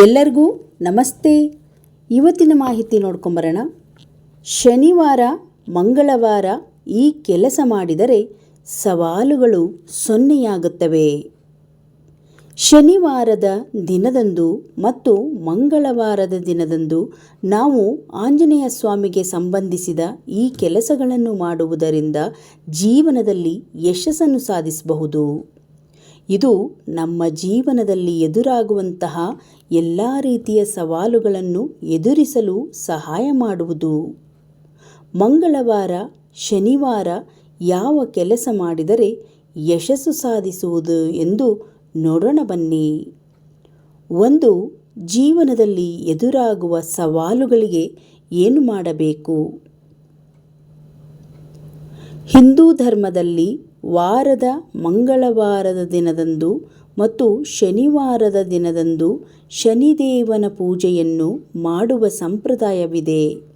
ಎಲ್ಲರಿಗೂ ನಮಸ್ತೆ. ಇವತ್ತಿನ ಮಾಹಿತಿ ನೋಡ್ಕೊಂಬರೋಣ. ಶನಿವಾರ, ಮಂಗಳವಾರ ಈ ಕೆಲಸ ಮಾಡಿದರೆ ಸವಾಲುಗಳು ಸೊನ್ನೆಯಾಗುತ್ತವೆ. ಶನಿವಾರದ ದಿನದಂದು ಮತ್ತು ಮಂಗಳವಾರದ ದಿನದಂದು ನಾವು ಆಂಜನೇಯ ಸ್ವಾಮಿಗೆ ಸಂಬಂಧಿಸಿದ ಈ ಕೆಲಸಗಳನ್ನು ಮಾಡುವುದರಿಂದ ಜೀವನದಲ್ಲಿ ಯಶಸ್ಸನ್ನು ಸಾಧಿಸಬಹುದು. ಇದು ನಮ್ಮ ಜೀವನದಲ್ಲಿ ಎದುರಾಗುವಂತಹ ಎಲ್ಲ ರೀತಿಯ ಸವಾಲುಗಳನ್ನು ಎದುರಿಸಲು ಸಹಾಯ ಮಾಡುವುದು. ಮಂಗಳವಾರ, ಶನಿವಾರ ಯಾವ ಕೆಲಸ ಮಾಡಿದರೆ ಯಶಸ್ಸು ಸಾಧಿಸುವುದು ಎಂದು ನೋಡೋಣ ಬನ್ನಿ. ಒಂದು, ಜೀವನದಲ್ಲಿ ಎದುರಾಗುವ ಸವಾಲುಗಳಿಗೆ ಏನು ಮಾಡಬೇಕು? ಹಿಂದೂ ಧರ್ಮದಲ್ಲಿ ವಾರದ, ಮಂಗಳವಾರದ ದಿನದಂದು ಮತ್ತು ಶನಿವಾರದ ದಿನದಂದು ಶನಿದೇವನ ಪೂಜೆಯನ್ನು ಮಾಡುವ ಸಂಪ್ರದಾಯವಿದೆ.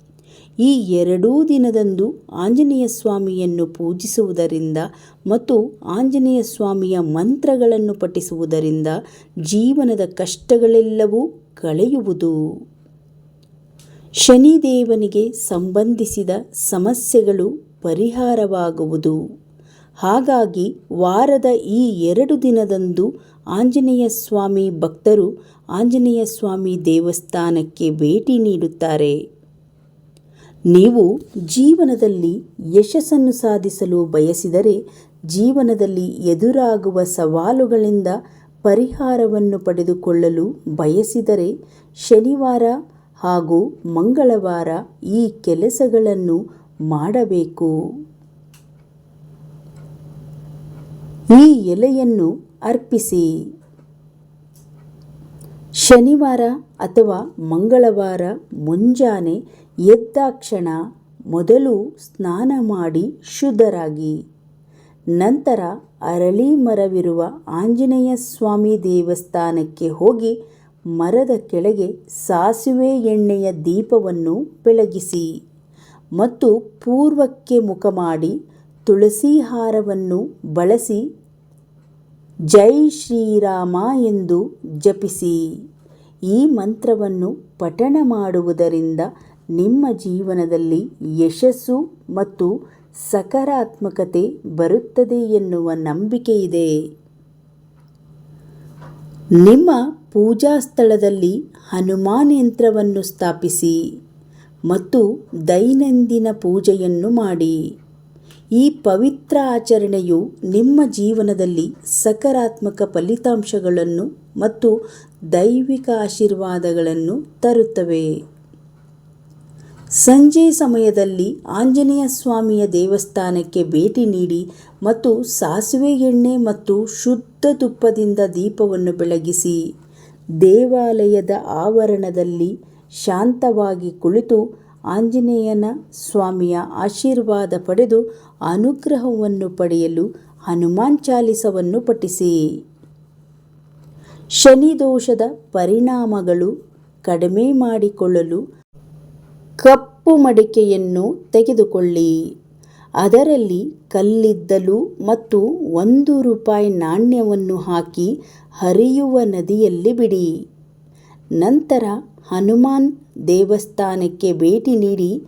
ಈ ಎರಡೂ ದಿನದಂದು ಆಂಜನೇಯ ಸ್ವಾಮಿಯನ್ನು ಪೂಜಿಸುವುದರಿಂದ ಮತ್ತು ಆಂಜನೇಯ ಸ್ವಾಮಿಯ ಮಂತ್ರಗಳನ್ನು ಪಠಿಸುವುದರಿಂದ ಜೀವನದ ಕಷ್ಟಗಳೆಲ್ಲವೂ ಕಳೆಯುವುದು. ಶನಿದೇವನಿಗೆ ಸಂಬಂಧಿಸಿದ ಸಮಸ್ಯೆಗಳು ಪರಿಹಾರವಾಗುವುದು. ಹಾಗಾಗಿ ವಾರದ ಈ ಎರಡು ದಿನದಂದು ಆಂಜನೇಯ ಸ್ವಾಮಿ ಭಕ್ತರು ಆಂಜನೇಯ ಸ್ವಾಮಿ ದೇವಸ್ಥಾನಕ್ಕೆ ಭೇಟಿ ನೀಡುತ್ತಾರೆ. ನೀವು ಜೀವನದಲ್ಲಿ ಯಶಸ್ಸನ್ನು ಸಾಧಿಸಲು ಬಯಸಿದರೆ ಜೀವನದಲ್ಲಿ ಎದುರಾಗುವ ಸವಾಲುಗಳಿಂದ ಪರಿಹಾರವನ್ನು ಪಡೆದುಕೊಳ್ಳಲು ಬಯಸಿದರೆ ಶನಿವಾರ ಹಾಗೂ ಮಂಗಳವಾರ ಈ ಕೆಲಸಗಳನ್ನು ಮಾಡಬೇಕು. ಈ ಎಲೆಯನ್ನು ಅರ್ಪಿಸಿ. ಶನಿವಾರ ಅಥವಾ ಮಂಗಳವಾರ ಮುಂಜಾನೆ ಎದ್ದಾಕ್ಷಣ ಮೊದಲು ಸ್ನಾನ ಮಾಡಿ ಶುದ್ಧರಾಗಿ. ನಂತರ ಅರಳಿ ಮರವಿರುವ ಆಂಜನೇಯ ಸ್ವಾಮಿ ದೇವಸ್ಥಾನಕ್ಕೆ ಹೋಗಿ ಮರದ ಕೆಳಗೆ ಸಾಸಿವೆ ಎಣ್ಣೆಯ ದೀಪವನ್ನು ಬೆಳಗಿಸಿ ಮತ್ತು ಪೂರ್ವಕ್ಕೆ ಮುಖ ಮಾಡಿ ತುಳಸಿ ಹಾರವನ್ನು ಬಳಸಿ ಜೈ ಶ್ರೀರಾಮ ಎಂದು ಜಪಿಸಿ. ಈ ಮಂತ್ರವನ್ನು ಪಠಣ ಮಾಡುವುದರಿಂದ ನಿಮ್ಮ ಜೀವನದಲ್ಲಿ ಯಶಸ್ಸು ಮತ್ತು ಸಕಾರಾತ್ಮಕತೆ ಬರುತ್ತದೆ ಎನ್ನುವ ನಂಬಿಕೆಯಿದೆ ನಿಮ್ಮ ಪೂಜಾ ಸ್ಥಳದಲ್ಲಿ ಹನುಮಾನ್ ಯಂತ್ರವನ್ನು ಸ್ಥಾಪಿಸಿ ಮತ್ತು ದೈನಂದಿನ ಪೂಜೆಯನ್ನು ಮಾಡಿ. ಈ ಪವಿತ್ರ ಆಚರಣೆಯು ನಿಮ್ಮ ಜೀವನದಲ್ಲಿ ಸಕಾರಾತ್ಮಕ ಫಲಿತಾಂಶಗಳನ್ನು ಮತ್ತು ದೈವಿಕ ಆಶೀರ್ವಾದಗಳನ್ನು ತರುತ್ತವೆ. ಸಂಜೆ ಸಮಯದಲ್ಲಿ ಆಂಜನೇಯ ಸ್ವಾಮಿಯ ದೇವಸ್ಥಾನಕ್ಕೆ ಭೇಟಿ ನೀಡಿ ಮತ್ತು ಸಾಸಿವೆ ಎಣ್ಣೆ ಮತ್ತು ಶುದ್ಧ ತುಪ್ಪದಿಂದ ದೀಪವನ್ನು ಬೆಳಗಿಸಿ, ದೇವಾಲಯದ ಆವರಣದಲ್ಲಿ ಶಾಂತವಾಗಿ ಕುಳಿತು ಆಂಜನೇಯನ ಸ್ವಾಮಿಯ ಆಶೀರ್ವಾದ ಪಡೆದು ಅನುಗ್ರಹವನ್ನು ಪಡೆಯಲು ಹನುಮಾನ್ ಚಾಲಿಸವನ್ನು ಪಠಿಸಿ. ಶನಿ ದೋಷದ ಪರಿಣಾಮಗಳು ಕಡಿಮೆ ಮಾಡಿಕೊಳ್ಳಲು ಕಪ್ಪು ಮಡಿಕೆಯನ್ನು ತೆಗೆದುಕೊಳ್ಳಿ. ಅದರಲ್ಲಿ ಕಲ್ಲಿದ್ದಲು ಮತ್ತು ಒಂದು ರೂಪಾಯಿ ನಾಣ್ಯವನ್ನು ಹಾಕಿ ಹರಿಯುವ ನದಿಯಲ್ಲಿ ಬಿಡಿ. ನಂತರ ಹನುಮಾನ್ ದೇವಸ್ಥಾನಕ್ಕೆ ಭೇಟಿ ನೀಡಿ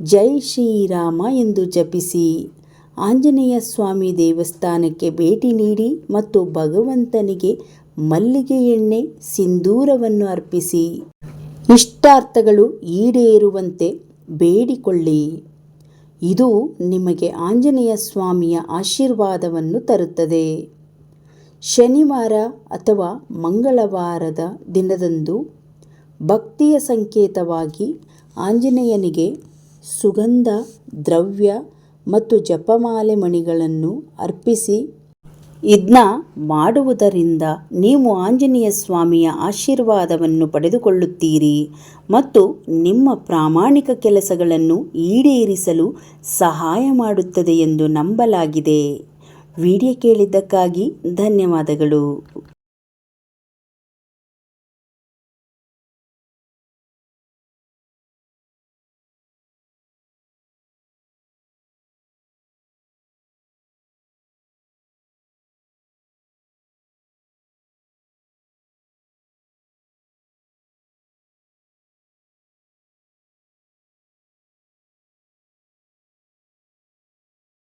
ಜೈ ಶ್ರೀರಾಮ ಎಂದು ಜಪಿಸಿ. ಆಂಜನೇಯ ಸ್ವಾಮಿ ದೇವಸ್ಥಾನಕ್ಕೆ ಭೇಟಿ ನೀಡಿ ಮತ್ತು ಭಗವಂತನಿಗೆ ಮಲ್ಲಿಗೆ ಎಣ್ಣೆ, ಸಿಂಧೂರವನ್ನು ಅರ್ಪಿಸಿ. ಇಷ್ಟಾರ್ಥಗಳು ಈಡೇರುವಂತೆ ಬೇಡಿಕೊಳ್ಳಿ. ಇದು ನಿಮಗೆ ಆಂಜನೇಯ ಸ್ವಾಮಿಯ ಆಶೀರ್ವಾದವನ್ನು ತರುತ್ತದೆ. ಶನಿವಾರ ಅಥವಾ ಮಂಗಳವಾರದ ದಿನದಂದು ಭಕ್ತಿಯ ಸಂಕೇತವಾಗಿ ಆಂಜನೇಯನಿಗೆ ಸುಗಂಧ, ದ್ರವ್ಯ ಮತ್ತು ಜಪಮಾಲೆ ಮಣಿಗಳನ್ನು ಅರ್ಪಿಸಿ ಇದನ್ನ ಮಾಡುವುದರಿಂದ ನೀವು ಆಂಜನೇಯ ಸ್ವಾಮಿಯ ಆಶೀರ್ವಾದವನ್ನು ಪಡೆದುಕೊಳ್ಳುತ್ತೀರಿ ಮತ್ತು ನಿಮ್ಮ ಪ್ರಾಮಾಣಿಕ ಕೆಲಸಗಳನ್ನು ಈಡೇರಿಸಲು ಸಹಾಯ ಮಾಡುತ್ತದೆ ಎಂದು ನಂಬಲಾಗಿದೆ. ವಿಡಿಯೋ ಕೇಳಿದ್ದಕ್ಕಾಗಿ ಧನ್ಯವಾದಗಳು.